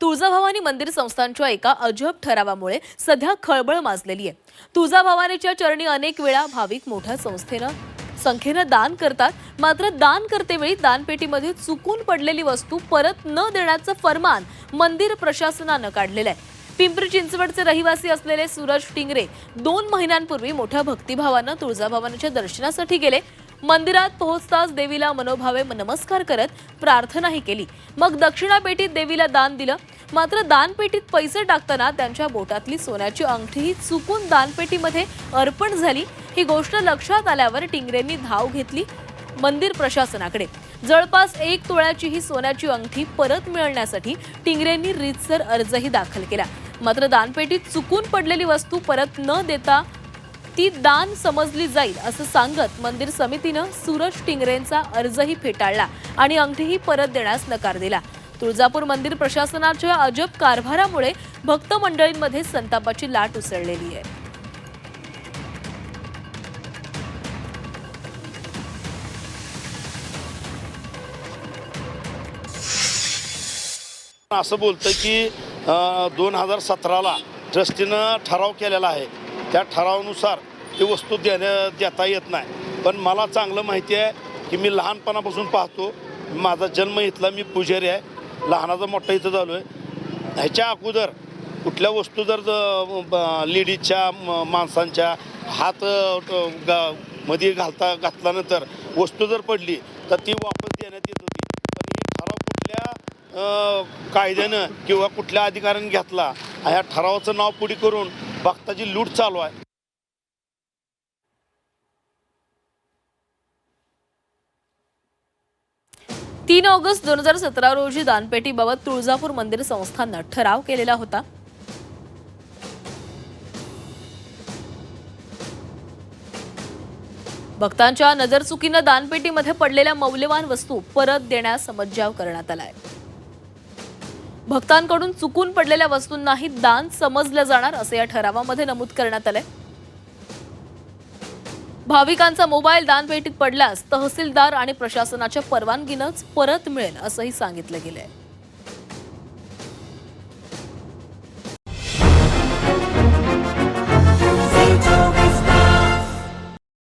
तुळजाभवानी मंदिर संस्थांच्या एका अजब ठरावामुळे सध्या खळबळ माजलेली आहे. तुळजाभवानीच्या चरणी अनेक वेळा भाविक मोठ्या संस्थेनं संख्येनं दान करतात. मात्र दान करतेवेळी दानपेटीमध्ये चुकून पडलेली वस्तू परत न देण्याचं फरमान मंदिर प्रशासनानं काढलेलं आहे. पिंपरी चिंचवडचे रहिवासी असलेले सूरज टिंगरे दोन महिन्यांपूर्वी मोठ्या भक्तिभावानं तुळजाभवानीच्या दर्शनासाठी गेले. मंदिरात पोहोचताच देवीला मनोभावे नमस्कार करत प्रार्थनाही केली. मग दक्षिणा पेटीत देवीला दान दिलं. मात्र दानपेटीत पैसे टाकताना त्यांच्या बोटातली सोन्याची अंगठीही चुकून दानपेटीमध्ये अर्पण झाली. ही गोष्ट लक्षात आल्यावर टिंगरेंनी धाव घेतली मंदिर प्रशासनाकडे. जवळपास एक तोळ्याची ही सोन्याची अंगठी परत मिळवण्यासाठी टिंगरेंनी रीतसर अर्जही दाखल केला. मात्र दानपेटीत चुकून पडलेली वस्तू परत न देता ती दान समजली जाईल असं सांगत मंदिर समितीनं सूरज टिंगरेंचा अर्जही फेटाळला आणि अंगठीही परत देण्यास नकार दिला. तुळजापूर मंदिर प्रशासनाच्या अजब कारभारामुळे भक्त मंडळींमध्ये संतापाची लाट उसळलेली आहे. असं बोलतं की दोन हजार सतराला ट्रस्टीनं ठराव केलेला आहे. त्या ठरावानुसार ती वस्तू देण्या देता येत नाही. पण मला चांगलं माहिती आहे की मी लहानपणापासून पाहतो माझा जन्म इथला मी पुजारी आहे. लहानाचा मोठा इथं झालो आहे. ह्याच्या अगोदर कुठल्या वस्तू जर ब- लेडीजच्या म- माणसांच्या हात गा- मध्ये घालता घातल्यानंतर वस्तू जर पडली तर ती वापस देण्यात येत होती. पण हे ठराव कुठल्या कायद्यानं किंवा कुठल्या अधिकाऱ्यानं घेतला ह्या ठरावाचं नाव पुढे करून भक्ताची लूट चालू आहे तीन ऑगस्ट दोन हजार सतरा रोजी दानपेटीबाबत तुळजापूर मंदिर संस्थानं ठराव केलेला होता. भक्तांच्या नजरचुकीनं दानपेटीमध्ये पडलेल्या मौल्यवान वस्तू परत देण्यास समज्जाव करण्यात आलाय. भक्तांकडून चुकून पडलेल्या वस्तूंनाही दान समजलं जाणार असं या ठरावामध्ये नमूद करण्यात आलंय. भाविकांचा मोबाईल दानपेटीत पडल्यास तहसीलदार आणि प्रशासनाच्या परवानगीनंच परत मिळेल असंही सांगितलं गेलंय.